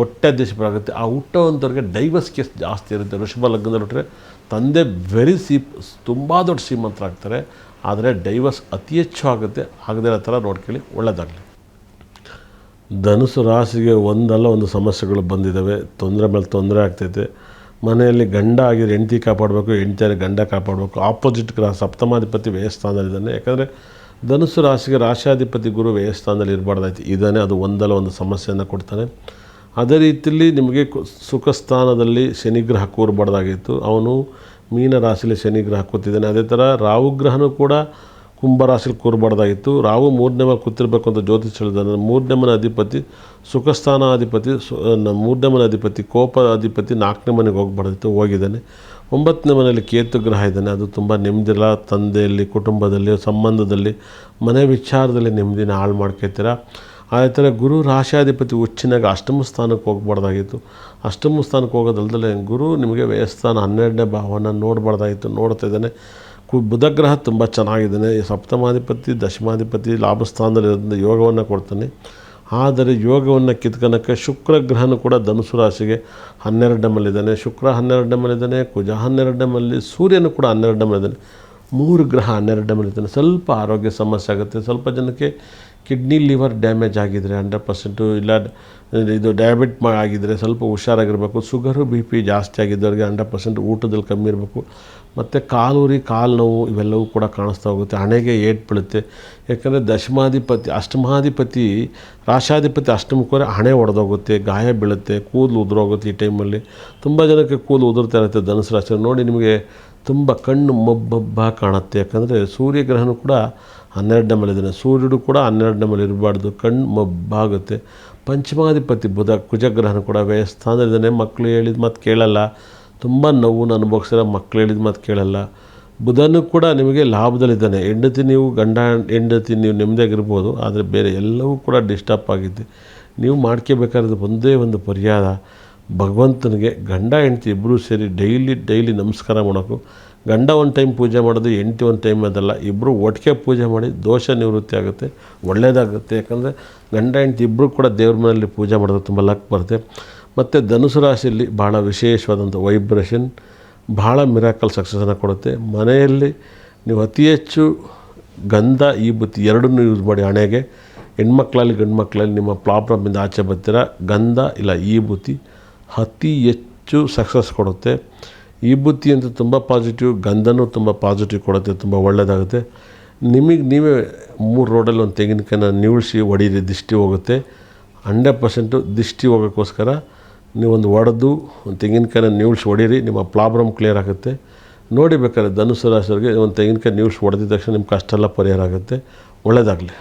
ಕೊಟ್ಟಾಧೀಶ್ವರಾಗುತ್ತೆ ಆ ಹುಟ್ಟೋವಂಥವ್ರಿಗೆ divorce case ಜಾಸ್ತಿ ಇರುತ್ತೆ. ಋಷಭ ಲಗ್ನದಲ್ಲಿ ಹುಟ್ಟರೆ ತಂದೆ ವೆರಿ ಸೀಪ್ ತುಂಬ ದೊಡ್ಡ ಶ್ರೀಮಂತರಾಗ್ತಾರೆ ಆದರೆ ಡೈವರ್ಸ್ ಅತಿ ಹೆಚ್ಚು ಆಗುತ್ತೆ. ಆಗದೇ ಇರೋ ಥರ ನೋಡ್ಕೊಳ್ಳಿ. ಒಳ್ಳೆಯದಾಗಲಿ ಧನುಸು ರಾಶಿಗೆ ಒಂದಲ್ಲ ಒಂದು ಸಮಸ್ಯೆಗಳು ಬಂದಿದ್ದಾವೆ. ತೊಂದರೆ ಮೇಲೆ ತೊಂದರೆ ಆಗ್ತೈತೆ. ಮನೆಯಲ್ಲಿ ಗಂಡ ಆಗಿದ್ರೆ ಹೆಂಡತಿ ಕಾಪಾಡಬೇಕು ಹೆಂಡತಿಯಾಗಿ ಗಂಡ ಕಾಪಾಡಬೇಕು. ಆಪೋಸಿಟ್ ಗ್ರಹ ಸಪ್ತಮಾಧಿಪತಿ ವ್ಯಯಸ್ಥಾನದಲ್ಲಿದ್ದಾನೆ ಯಾಕಂದರೆ ಧನುಸು ರಾಶಿಗೆ ರಾಶಾಧಿಪತಿ ಗುರು ವ್ಯಯಸ್ಥಾನದಲ್ಲಿ ಇರಬಾರ್ದಾಯ್ತು. ಇದ್ದಾನೆ ಅದು ಒಂದಲ್ಲ ಒಂದು ಸಮಸ್ಯೆಯನ್ನು ಕೊಡ್ತಾನೆ. ಅದೇ ರೀತಿಯಲ್ಲಿ ನಿಮಗೆ ಸುಖ ಸ್ಥಾನದಲ್ಲಿ ಶನಿಗ್ರಹ ಕೂರಬಾರ್ದಾಗಿತ್ತು. ಅವನು ಮೀನ ರಾಶಿಯಲ್ಲಿ ಶನಿಗ್ರಹ ಕೂತಿದ್ದಾನೆ. ಅದೇ ಥರ ರಾಹುಗ್ರಹನೂ ಕೂಡ ಕುಂಭರಾಶಿಲಿ ಕೂರಬಾರ್ದಾಗಿತ್ತು. ರಾಹು ಮೂರನೇ ಮನೆ ಕೂತಿರ್ಬೇಕು ಅಂತ ಜ್ಯೋತಿಷ್ ಹೇಳಿದಾನೆ. ಮೂರನೇ ಮನೆ ಅಧಿಪತಿ ಸುಖಸ್ಥಾನ ಅಧಿಪತಿ ಸು ಮೂರನೇ ಮನೆ ಅಧಿಪತಿ ಕೋಪ ಅಧಿಪತಿ ನಾಲ್ಕನೇ ಮನೆಗೆ ಹೋಗ್ಬಾರ್ದಿತ್ತು, ಹೋಗಿದ್ದಾನೆ. ಒಂಬತ್ತನೇ ಮನೆಯಲ್ಲಿ ಕೇತು ಗ್ರಹ ಇದ್ದಾನೆ. ಅದು ತುಂಬ ನೆಮ್ಮದಿಲ್ಲ ತಂದೆಯಲ್ಲಿ, ಕುಟುಂಬದಲ್ಲಿ, ಸಂಬಂಧದಲ್ಲಿ, ಮನೆ ವಿಚಾರದಲ್ಲಿ ನೆಮ್ಮದಿನ ಹಾಳು ಮಾಡ್ಕೊತೀರ? ಅದೇ ಥರ ಗುರು ರಾಶಾಧಿಪತಿ ಉಚ್ಚಿನಾಗ ಅಷ್ಟಮ ಸ್ಥಾನಕ್ಕೆ ಹೋಗ್ಬಾರ್ದಾಗಿತ್ತು. ಅಷ್ಟಮ ಸ್ಥಾನಕ್ಕೆ ಹೋಗೋದಲ್ದಲೆ ಗುರು ನಿಮಗೆ ವ್ಯಯಸ್ಥಾನ ಹನ್ನೆರಡನೇ ಭಾವನ ನೋಡಬಾರ್ದಾಗಿತ್ತು, ನೋಡ್ತಾ ಇದ್ದಾನೆ. ಕು ಬುಧಗ್ರಹ ತುಂಬ ಚೆನ್ನಾಗಿದ್ದಾನೆ. ಸಪ್ತಮಾಧಿಪತಿ, ದಶಮಾಧಿಪತಿ ಲಾಭಸ್ಥಾನದಲ್ಲಿರೋದ್ರಿಂದ ಯೋಗವನ್ನು ಕೊಡ್ತಾನೆ. ಆದರೆ ಯೋಗವನ್ನು ಕಿತ್ಕೊಳಕ್ಕೆ ಶುಕ್ರ ಗ್ರಹನೂ ಕೂಡ ಧನುಸು ರಾಶಿಗೆ ಹನ್ನೆರಡನೇ ಮಲ್ಲಿದ್ದಾನೆ ಶುಕ್ರ ಹನ್ನೆರಡನೇ ಮಲ್ಲಿದ್ದಾನೆ ಕುಜ ಹನ್ನೆರಡನೇ ಮಲ್ಲಿ ಸೂರ್ಯನು ಕೂಡ ಹನ್ನೆರಡನೇ ಮಲ್ಲಿದ್ದಾನೆ ಮೂರು ಗ್ರಹ ಹನ್ನೆರಡನೇ ಮಲ್ಲಿದ್ದಾನೆ ಸ್ವಲ್ಪ ಆರೋಗ್ಯ ಸಮಸ್ಯೆ ಆಗುತ್ತೆ. ಸ್ವಲ್ಪ ಜನಕ್ಕೆ ಕಿಡ್ನಿ ಲಿವರ್ ಡ್ಯಾಮೇಜ್ ಆಗಿದರೆ ಹಂಡ್ರೆಡ್ ಪರ್ಸೆಂಟು ಇಲ್ಲ, ಇದು ಡಯಾಬಿಟ್ ಮಾ ಆಗಿದ್ದರೆ ಸ್ವಲ್ಪ ಹುಷಾರಾಗಿರಬೇಕು. ಶುಗರು, ಬಿ ಪಿ ಜಾಸ್ತಿ ಆಗಿದ್ದವ್ರಿಗೆ ಹಂಡ್ರೆಡ್ ಪರ್ಸೆಂಟ್ ಊಟದಲ್ಲಿ ಕಮ್ಮಿ ಇರಬೇಕು. ಮತ್ತು ಕಾಲೂರಿ, ಕಾಲು ನೋವು ಇವೆಲ್ಲವೂ ಕೂಡ ಕಾಣಿಸ್ತಾ ಹೋಗುತ್ತೆ. ಹಣೆಗೆ ಏಟ್ ಬೀಳುತ್ತೆ. ಯಾಕಂದರೆ ದಶಮಾಧಿಪತಿ, ಅಷ್ಟಮಾಧಿಪತಿ ರಾಷಾಧಿಪತಿ ಅಷ್ಟಮಕ್ಕೋರೆ ಹಣೆ ಒಡೆದೋಗುತ್ತೆ, ಗಾಯ ಬೀಳುತ್ತೆ, ಕೂದಲು ಉದುರೋಗುತ್ತೆ ಈ ಟೈಮಲ್ಲಿ. ತುಂಬ ಜನಕ್ಕೆ ಕೂದಲು ಉದುರ್ತಾ ಇರುತ್ತೆ ಧನುಸು ರಾಶಿ ನೋಡಿ ನಿಮಗೆ ತುಂಬ ಕಣ್ಣು ಮೊಬ್ಬೊಬ್ಬ ಕಾಣುತ್ತೆ. ಯಾಕಂದರೆ ಸೂರ್ಯಗ್ರಹಣ ಕೂಡ ಹನ್ನೆರಡನೇ ಇದ್ದಾನೆ ಸೂರ್ಯಡು ಕೂಡ ಹನ್ನೆರಡನೇ ಮೇಲೆ ಇರಬಾರ್ದು. ಕಣ್ಣು ಮೊಬ್ಬಾಗುತ್ತೆ ಪಂಚಮಾಧಿಪತಿ ಬುಧ ಕುಜಗ್ರಹಣ ಕೂಡ ವ್ಯಯಸ್ಥಾನದಲ್ಲಿದ್ದಾನೆ ಮಕ್ಕಳು ಹೇಳಿದ ಮಾತು ಕೇಳಲ್ಲ. ತುಂಬ ನೋವನ್ನು ಅನುಭವಿಸಿರೋ ಮಕ್ಕಳು ಹೇಳಿದ ಮಾತು ಕೇಳಲ್ಲ. ಬುಧನೂ ಕೂಡ ನಿಮಗೆ ಲಾಭದಲ್ಲಿದ್ದಾನೆ. ಹೆಂಡತಿ ನೀವು ಗಂಡ, ಹೆಂಡತಿ ನೀವು ನೆಮ್ಮದಿಯಾಗಿರ್ಬೋದು ಆದರೆ ಬೇರೆ ಎಲ್ಲವೂ ಕೂಡ ಡಿಸ್ಟರ್ಬ್ ಆಗಿದೆ ನೀವು ಮಾಡ್ಕೋಬೇಕಾದ್ರೆ ಒಂದೇ ಒಂದು ಪರಿಹಾರ ಭಗವಂತನಿಗೆ ಗಂಡ, ಹೆಂಡತಿ ಇಬ್ಬರೂ ಸೇರಿ ಡೈಲಿ ಡೈಲಿ ನಮಸ್ಕಾರ ಮಾಡೋಕು. ಗಂಡ ಒಂದು ಟೈಮ್ ಪೂಜೆ ಮಾಡೋದು, ಹೆಂಡತಿ ಒಂದು ಟೈಮ್ ಅದಲ್ಲ. ಇಬ್ಬರು ಒಟ್ಟಿಗೆ ಪೂಜೆ ಮಾಡಿ ದೋಷ ನಿವೃತ್ತಿ ಆಗುತ್ತೆ. ಒಳ್ಳೆಯದಾಗುತ್ತೆ ಯಾಕಂದರೆ ಗಂಡ, ಹೆಂಡತಿ ಇಬ್ಬರು ಕೂಡ ದೇವ್ರ ಮನೆಯಲ್ಲಿ ಪೂಜೆ ಮಾಡೋದು ತುಂಬ ಲಕ್ ಬರುತ್ತೆ. ಮತ್ತು ಧನುಸು ರಾಶಿಯಲ್ಲಿ ಭಾಳ ವಿಶೇಷವಾದಂಥ ವೈಬ್ರೇಷನ್ ಭಾಳ ಮಿರಾಕಲ್ ಸಕ್ಸಸ್ಸನ್ನು ಕೊಡುತ್ತೆ. ಮನೆಯಲ್ಲಿ ನೀವು ಅತಿ ಹೆಚ್ಚು ಗಂಧ, ಈ ಬುತ್ತಿ ಎರಡನ್ನೂ ಯೂಸ್ ಮಾಡಿ ಹಣೆಗೆ. ಹೆಣ್ಮಕ್ಳಲ್ಲಿ ಗಂಡು ಮಕ್ಕಳಲ್ಲಿ ನಿಮ್ಮ ಪ್ರಾಬ್ಲಮಿಂದ ಆಚೆ ಬರ್ತೀರ? ಗಂಧ ಇಲ್ಲ, ಈ ಬುತ್ತಿ. ಅತಿ ಹೆಚ್ಚು ಸಕ್ಸಸ್ ಕೊಡುತ್ತೆ. ಈ ಬುತ್ತಿ ಅಂತೂ ತುಂಬ ಪಾಸಿಟಿವ್ ಗಂಧನೂ ತುಂಬ ಪಾಸಿಟಿವ್ ಕೊಡುತ್ತೆ, ತುಂಬ ಒಳ್ಳೆಯದಾಗುತ್ತೆ ನಿಮಗೆ ನೀವೇ ಮೂರು ರೋಡಲ್ಲಿ ಒಂದು ತೆಂಗಿನಕಾಯಿನ ನಿವುಳಿಸಿ ಹೊಡೀರಿ ದಿಷ್ಟಿ ಹೋಗುತ್ತೆ. ಹಂಡ್ರೆಡ್ ಪರ್ಸೆಂಟು ದಿಷ್ಟಿ ಹೋಗೋಕ್ಕೋಸ್ಕರ ನೀವೊಂದು ಒಡೆದು, ಒಂದು ತೆಂಗಿನಕಾಯಿನ ನಿವುಳಿಸಿ ಹೊಡೀರಿ ನಿಮ್ಮ ಪ್ರಾಬ್ಲಮ್ ಕ್ಲಿಯರ್ ಆಗುತ್ತೆ. ನೋಡಿ ಬೇಕಾದ್ರೆ ಧನುಸು ಒಂದು ತೆಂಗಿನಕಾಯಿ ನಿವುಳಿಸಿ ಹೊಡೆದಿದ ತಕ್ಷಣ ನಿಮ್ಮ ಕಷ್ಟ ಎಲ್ಲ ಪರಿಹಾರ ಆಗುತ್ತೆ. ಒಳ್ಳೆಯದಾಗಲಿ